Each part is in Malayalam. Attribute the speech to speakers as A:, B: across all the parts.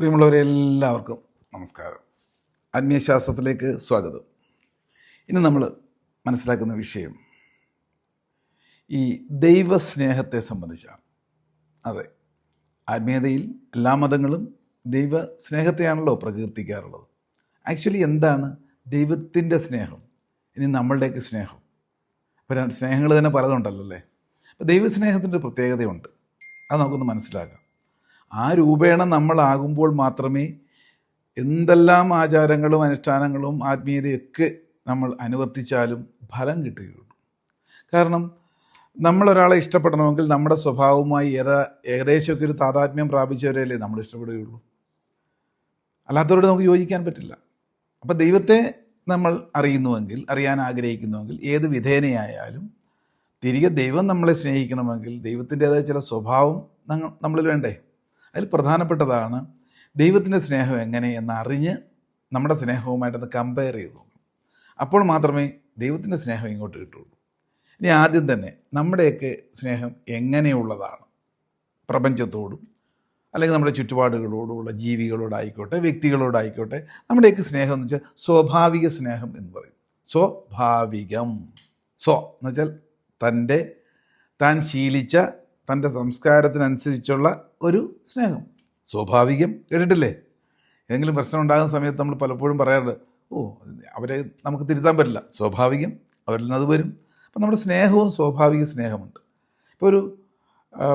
A: പ്രിയമുള്ളവരെ എല്ലാവർക്കും നമസ്കാരം. അന്യശാസ്ത്രത്തിലേക്ക് സ്വാഗതം. ഇന്ന് നമ്മൾ മനസ്സിലാക്കുന്ന വിഷയം ഈ ദൈവസ്നേഹത്തെ സംബന്ധിച്ചാണ്. അതെ ആത്മീയതയിൽ എല്ലാ മതങ്ങളും ദൈവ സ്നേഹത്തെയാണല്ലോ പ്രകീർത്തിക്കാറുള്ളത്. ആക്ച്വലി എന്താണ് ദൈവത്തിന്റെ സ്നേഹം? ഇനി നമ്മളുടെയൊക്കെ സ്നേഹം? ഇപ്പോൾ സ്നേഹങ്ങൾ തന്നെ പലതുണ്ടല്ലോ അല്ലേ? അപ്പോൾ ദൈവസ്നേഹത്തിന്റെ പ്രത്യേകതയുണ്ട്. അത് നമുക്കൊന്ന് മനസ്സിലാക്കാം. ആ രൂപേണ നമ്മളാകുമ്പോൾ മാത്രമേ എന്തെല്ലാം ആചാരങ്ങളും അനുഷ്ഠാനങ്ങളും ആത്മീയതയൊക്കെ നമ്മൾ അനുവർത്തിച്ചാലും ഫലം കിട്ടുകയുള്ളൂ. കാരണം നമ്മളൊരാളെ ഇഷ്ടപ്പെടണമെങ്കിൽ നമ്മുടെ സ്വഭാവവുമായി ഏതാ ഏകദേശമൊക്കെ ഒരു താതാത്മ്യം പ്രാപിച്ചവരല്ലേ നമ്മൾ ഇഷ്ടപ്പെടുകയുള്ളൂ. അല്ലാത്തവരോട് നമുക്ക് യോജിക്കാൻ പറ്റില്ല. അപ്പോൾ ദൈവത്തെ നമ്മൾ അറിയുന്നുവെങ്കിൽ അറിയാൻ ആഗ്രഹിക്കുന്നുവെങ്കിൽ ഏത് വിധേനയായാലും തിരികെ ദൈവം നമ്മളെ സ്നേഹിക്കണമെങ്കിൽ ദൈവത്തിന്റെതായ ചില സ്വഭാവം നമ്മളിൽ വേണ്ടേ? അതിൽ പ്രധാനപ്പെട്ടതാണ് ദൈവത്തിന്റെ സ്നേഹം എങ്ങനെ എന്നറിഞ്ഞ് നമ്മുടെ സ്നേഹവുമായിട്ടൊന്ന് കമ്പയർ ചെയ്ത് അപ്പോൾ മാത്രമേ ദൈവത്തിന്റെ സ്നേഹം ഇങ്ങോട്ട് കിട്ടുള്ളൂ ഇനി ആദ്യം തന്നെ നമ്മുടെയൊക്കെ സ്നേഹം എങ്ങനെയുള്ളതാണ്? പ്രപഞ്ചത്തോടും അല്ലെങ്കിൽ നമ്മുടെ ചുറ്റുപാടുകളോടുള്ള ജീവികളോടായിക്കോട്ടെ വ്യക്തികളോടായിക്കോട്ടെ നമ്മുടെയൊക്കെ സ്നേഹം എന്ന് വെച്ചാൽ സ്വാഭാവിക സ്നേഹം എന്ന് പറയും. സ്വാഭാവികം. സ്വ എന്ന് വെച്ചാൽ തന്റെ താൻ ശീലിച്ച തന്റെ സംസ്കാരത്തിനനുസരിച്ചുള്ള ഒരു സ്നേഹം. സ്വാഭാവികം. കേട്ടിട്ടില്ലേ? ഏതെങ്കിലും പ്രശ്നം ഉണ്ടാകുന്ന സമയത്ത് നമ്മൾ പലപ്പോഴും പറയാറുണ്ട് ഓ അവരെ നമുക്ക് തിരുത്താൻ പറ്റില്ല. സ്വാഭാവികം. അവരിൽ നിന്ന് അത് വരും. അപ്പം നമ്മുടെ സ്നേഹവും സ്വാഭാവിക സ്നേഹമുണ്ട്. ഇപ്പോൾ ഒരു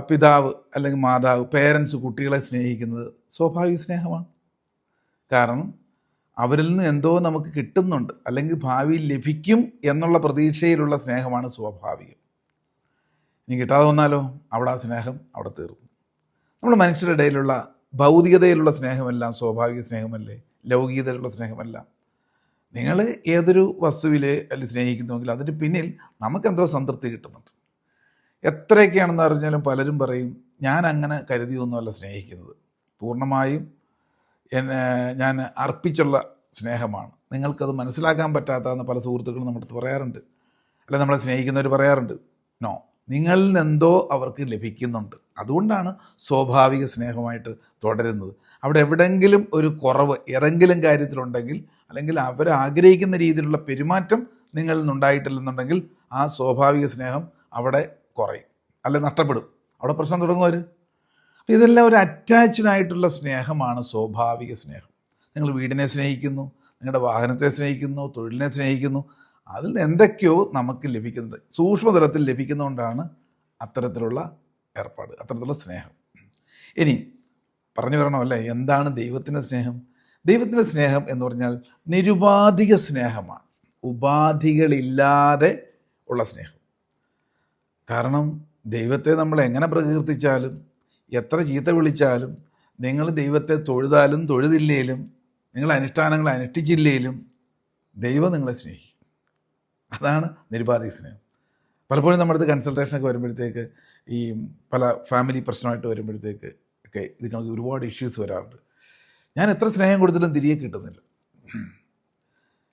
A: പിതാവ് അല്ലെങ്കിൽ മാതാവ് പേരൻസ് കുട്ടികളെ സ്നേഹിക്കുന്നത് സ്വാഭാവിക സ്നേഹമാണ്. കാരണം അവരിൽ നിന്ന് എന്തോ നമുക്ക് കിട്ടുന്നുണ്ട്. അല്ലെങ്കിൽ ഭാവിയിൽ ലഭിക്കും എന്നുള്ള പ്രതീക്ഷയിലുള്ള സ്നേഹമാണ് സ്വാഭാവികം. ഇനി കിട്ടാതെ വന്നാലോ? അവിടെ ആ സ്നേഹം അവിടെ തീർന്നു. നമ്മൾ മനുഷ്യരുടെ ഇടയിലുള്ള ഭൗതികതയിലുള്ള സ്നേഹമെല്ലാം സ്വാഭാവിക സ്നേഹമല്ലേ? ലൗകികതയിലുള്ള സ്നേഹമല്ല. നിങ്ങൾ ഏതൊരു വസ്തുവിലെ അല്ലെങ്കിൽ സ്നേഹിക്കുന്നുവെങ്കിൽ അതിന് പിന്നിൽ നമുക്കെന്തോ സംതൃപ്തി കിട്ടുന്നുണ്ട്. എത്രയൊക്കെയാണെന്ന് അറിഞ്ഞാലും പലരും പറയും ഞാൻ അങ്ങനെ കരുതിയൊന്നുമല്ല സ്നേഹിക്കുന്നത്. പൂർണമായും എന്നെ ഞാൻ അർപ്പിച്ചുള്ള സ്നേഹമാണ്. നിങ്ങൾക്കത് മനസ്സിലാക്കാൻ പറ്റാത്തതെന്ന് പല സുഹൃത്തുക്കളും നമ്മുടെ അടുത്ത് പറയാറുണ്ട്. അല്ലെ നമ്മളെ സ്നേഹിക്കുന്നവർ പറയാറുണ്ട് നോ നിങ്ങളിൽ നിന്നെന്തോ അവർക്ക് ലഭിക്കുന്നുണ്ട്. അതുകൊണ്ടാണ് സ്വാഭാവിക സ്നേഹമായിട്ട് തുടരുന്നത്. അവിടെ എവിടെങ്കിലും ഒരു കുറവ് ഏതെങ്കിലും കാര്യത്തിലുണ്ടെങ്കിൽ അല്ലെങ്കിൽ അവർ ആഗ്രഹിക്കുന്ന രീതിയിലുള്ള പെരുമാറ്റം നിങ്ങളിൽ നിന്നുണ്ടായിട്ടില്ലെന്നുണ്ടെങ്കിൽ ആ സ്വാഭാവിക സ്നേഹം അവിടെ കുറയും. അല്ലെ നഷ്ടപ്പെടും. അവിടെ പ്രശ്നം തുടങ്ങും അവർ അപ്പോൾ ഇതെല്ലാം ഒരു അറ്റാച്ച്ഡ് ആയിട്ടുള്ള സ്നേഹമാണ് സ്വാഭാവിക സ്നേഹം. നിങ്ങൾ വീടിനെ സ്നേഹിക്കുന്നു നിങ്ങളുടെ വാഹനത്തെ സ്നേഹിക്കുന്നു തൊഴിലിനെ സ്നേഹിക്കുന്നു അതിൽ നിന്ന് എന്തൊക്കെയോ നമുക്ക് ലഭിക്കുന്നുണ്ട്. സൂക്ഷ്മതലത്തിൽ ലഭിക്കുന്നതുകൊണ്ടാണ് അത്തരത്തിലുള്ള ഏർപ്പാട് അത്തരത്തിലുള്ള സ്നേഹം. ഇനി പറഞ്ഞു വരണമല്ലേ എന്താണ് ദൈവത്തിന്റെ സ്നേഹം? ദൈവത്തിന്റെ സ്നേഹം എന്ന് പറഞ്ഞാൽ നിരുപാധിക സ്നേഹമാണ്. ഉപാധികളില്ലാതെ ഉള്ള സ്നേഹം. കാരണം ദൈവത്തെ നമ്മൾ എങ്ങനെ പ്രകീർത്തിച്ചാലും എത്ര ചീത്ത വിളിച്ചാലും നിങ്ങൾ ദൈവത്തെ തൊഴുതാലും തൊഴുതില്ലേലും നിങ്ങൾ അനുഷ്ഠാനങ്ങൾ അനുഷ്ഠിച്ചില്ലേലും ദൈവം നിങ്ങളെ സ്നേഹിക്കും. അതാണ് നിരുപാധിക സ്നേഹം. പലപ്പോഴും നമ്മുടെ അടുത്ത് കൺസൾട്ടേഷനൊക്കെ വരുമ്പോഴത്തേക്ക് ഈ പല ഫാമിലി പ്രശ്നമായിട്ട് വരുമ്പോഴത്തേക്ക് ഒക്കെ ഇത് കണക്ക് ഒരുപാട് ഇഷ്യൂസ് വരാറുണ്ട്. ഞാൻ എത്ര സ്നേഹം കൊടുത്തിട്ടും തിരികെ കിട്ടുന്നില്ല.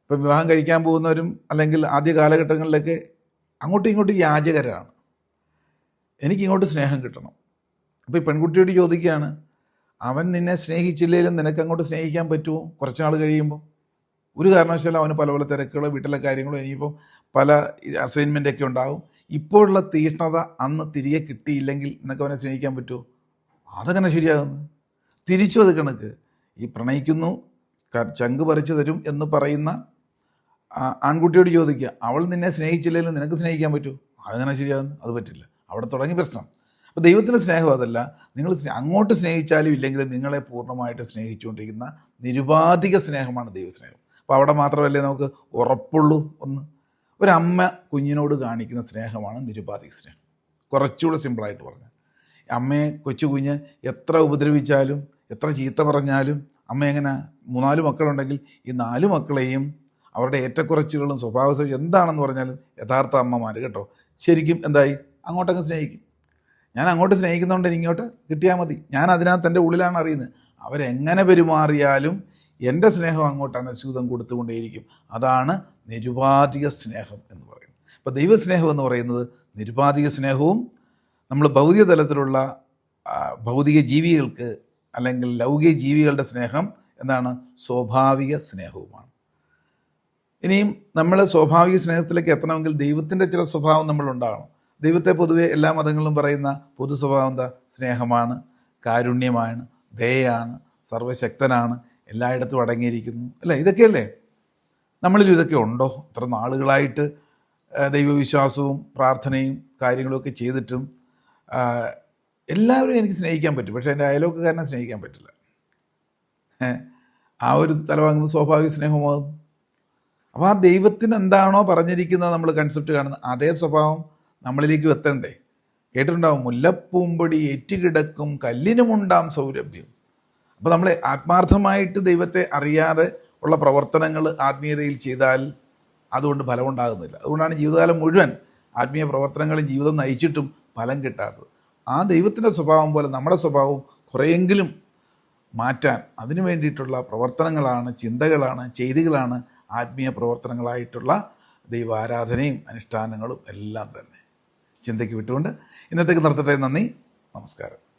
A: ഇപ്പം വിവാഹം കഴിക്കാൻ പോകുന്നവരും അല്ലെങ്കിൽ ആദ്യ കാലഘട്ടങ്ങളിലൊക്കെ അങ്ങോട്ടും ഇങ്ങോട്ടും യാചകരാണ്. എനിക്ക് ഇങ്ങോട്ട് സ്നേഹം കിട്ടണം. അപ്പോൾ ഈ പെൺകുട്ടിയോട് ചോദിക്കുകയാണ് അവൻ നിന്നെ സ്നേഹിച്ചില്ലെങ്കിലും നിനക്ക് അങ്ങോട്ട് സ്നേഹിക്കാൻ പറ്റുമോ? കുറച്ച് നാൾ കഴിയുമ്പോൾ ഒരു കാരണവശാലും അവന് പല പല തിരക്കുകളോ വീട്ടിലെ കാര്യങ്ങളോ ഇനിയിപ്പം പല അസൈൻമെന്റൊക്കെ ഉണ്ടാകും ഇപ്പോഴുള്ള തീഷ്ണത അന്ന് തിരികെ കിട്ടിയില്ലെങ്കിൽ നിനക്ക് അവനെ സ്നേഹിക്കാൻ പറ്റുമോ അതങ്ങനെ ശരിയാകുന്നു? തിരിച്ചു അത് കണക്ക്. ഈ പ്രണയിക്കുന്നു ചങ്ക് പറിച്ചു തരും എന്ന് പറയുന്ന ആൺകുട്ടിയോട് ചോദിക്കുക അവൾ നിന്നെ സ്നേഹിച്ചില്ലെങ്കിലും നിനക്ക് സ്നേഹിക്കാൻ പറ്റുമോ അതങ്ങനെ ശരിയാകുന്നു? അത് പറ്റില്ല. അവിടെ തുടങ്ങി പ്രശ്നം. അപ്പോൾ ദൈവത്തിന്റെ സ്നേഹം അതല്ല. നിങ്ങൾ അങ്ങോട്ട് സ്നേഹിച്ചാലും ഇല്ലെങ്കിലും നിങ്ങളെ പൂർണമായിട്ട് സ്നേഹിച്ചുകൊണ്ടിരിക്കുന്ന നിരുപാധിക സ്നേഹമാണ് ദൈവസ്നേഹം. അപ്പോൾ അവിടെ മാത്രമല്ലേ നമുക്ക് ഉറപ്പുള്ളൂ ഒന്ന്. ഒരമ്മ കുഞ്ഞിനോട് കാണിക്കുന്ന സ്നേഹമാണ് നിരുപാധിക സ്നേഹം. കുറച്ചുകൂടെ സിമ്പിളായിട്ട് പറഞ്ഞു അമ്മയെ കൊച്ചു കുഞ്ഞ് എത്ര ഉപദ്രവിച്ചാലും എത്ര ചീത്ത പറഞ്ഞാലും അമ്മ എങ്ങനെ മൂന്നാൽ മക്കളുണ്ടെങ്കിൽ ഈ നാല് മക്കളെയും അവരുടെ ഏറ്റക്കുറച്ചുകളും സ്വഭാവ എന്താണെന്ന് പറഞ്ഞാലും യഥാർത്ഥ അമ്മമാർ കേട്ടോ. ശരിക്കും എന്തായി? അങ്ങോട്ടങ്ങ് സ്നേഹിക്കും. ഞാൻ അങ്ങോട്ട് സ്നേഹിക്കുന്നതുകൊണ്ട് ഇങ്ങോട്ട് കിട്ടിയാൽ മതി. ഞാൻ അതിനകത്ത് എന്റെ ഉള്ളിലാണ് അറിയുന്നത്. അവരെങ്ങനെ പെരുമാറിയാലും എന്റെ സ്നേഹം അങ്ങോട്ടാണ് സ്യൂതം കൊടുത്തുകൊണ്ടേയിരിക്കും. അതാണ് നിരുപാധിക സ്നേഹം എന്ന് പറയുന്നത്. അപ്പോൾ ദൈവസ്നേഹം എന്ന് പറയുന്നത് നിരുപാധിക സ്നേഹവും നമ്മൾ ഭൗതിക തലത്തിലുള്ള ഭൗതിക ജീവികൾക്ക് അല്ലെങ്കിൽ ലൗകിക ജീവികളുടെ സ്നേഹം എന്താണ് സ്വാഭാവിക സ്നേഹവുമാണ്. ഇനിയും നമ്മൾ സ്വാഭാവിക സ്നേഹത്തിലേക്ക് എത്തണമെങ്കിൽ ദൈവത്തിന്റെ ചില സ്വഭാവം നമ്മൾ ഉണ്ടാകണം ദൈവത്തെ പൊതുവെ എല്ലാ മതങ്ങളിലും പറയുന്ന പൊതു സ്വഭാവം എന്താ? സ്നേഹമാണ് കാരുണ്യമാണ് ദയാണ് സർവശക്തനാണ് എല്ലായിടത്തും അടങ്ങിയിരിക്കുന്നു. അല്ലേ? ഇതൊക്കെയല്ലേ? നമ്മളിൽ ഇതൊക്കെ ഉണ്ടോ? ഇത്ര നാളുകളായിട്ട് ദൈവവിശ്വാസവും പ്രാർത്ഥനയും കാര്യങ്ങളൊക്കെ ചെയ്തിട്ടും എല്ലാവരും എനിക്ക് സ്നേഹിക്കാൻ പറ്റും. പക്ഷേ എന്റെ അയലോക്കാരനെ സ്നേഹിക്കാൻ പറ്റില്ല. ആ ഒരു തലവാങ്ങുമ്പോൾ സ്വാഭാവിക സ്നേഹമാകും. അപ്പോൾ ആ ദൈവത്തിന് എന്താണോ പറഞ്ഞിരിക്കുന്നത് നമ്മൾ കൺസെപ്റ്റ് കാണുന്നത് അതേ സ്വഭാവം നമ്മളിലേക്ക് എത്തണ്ടേ കേട്ടിട്ടുണ്ടാവും മുല്ലപ്പൂമ്പടി ഏറ്റുകിടക്കും കല്ലിനുമുണ്ടാം സൗരഭ്യം. അപ്പോൾ നമ്മൾ ആത്മാർത്ഥമായിട്ട് ദൈവത്തെ അറിയാതെ ഉള്ള പ്രവർത്തനങ്ങൾ ആത്മീയതയിൽ ചെയ്താൽ അതുകൊണ്ട് ഫലമുണ്ടാകുന്നില്ല. അതുകൊണ്ടാണ് ജീവിതകാലം മുഴുവൻ ആത്മീയ പ്രവർത്തനങ്ങളിൽ ജീവിതം നയിച്ചിട്ടും ഫലം കിട്ടാത്തത്. ആ ദൈവത്തിന്റെ സ്വഭാവം പോലെ നമ്മുടെ സ്വഭാവം കുറേയെങ്കിലും മാറ്റാൻ അതിനു വേണ്ടിയിട്ടുള്ള പ്രവർത്തനങ്ങളാണ് ചിന്തകളാണ് ചെയ്തികളാണ് ആത്മീയ പ്രവർത്തനങ്ങളായിട്ടുള്ള ദൈവാരാധനയും അനുഷ്ഠാനങ്ങളും എല്ലാം തന്നെ. ചിന്തയ്ക്ക് വിട്ടുകൊണ്ട് ഇന്നത്തേക്ക് നിർത്തട്ടെ. നന്ദി. നമസ്കാരം.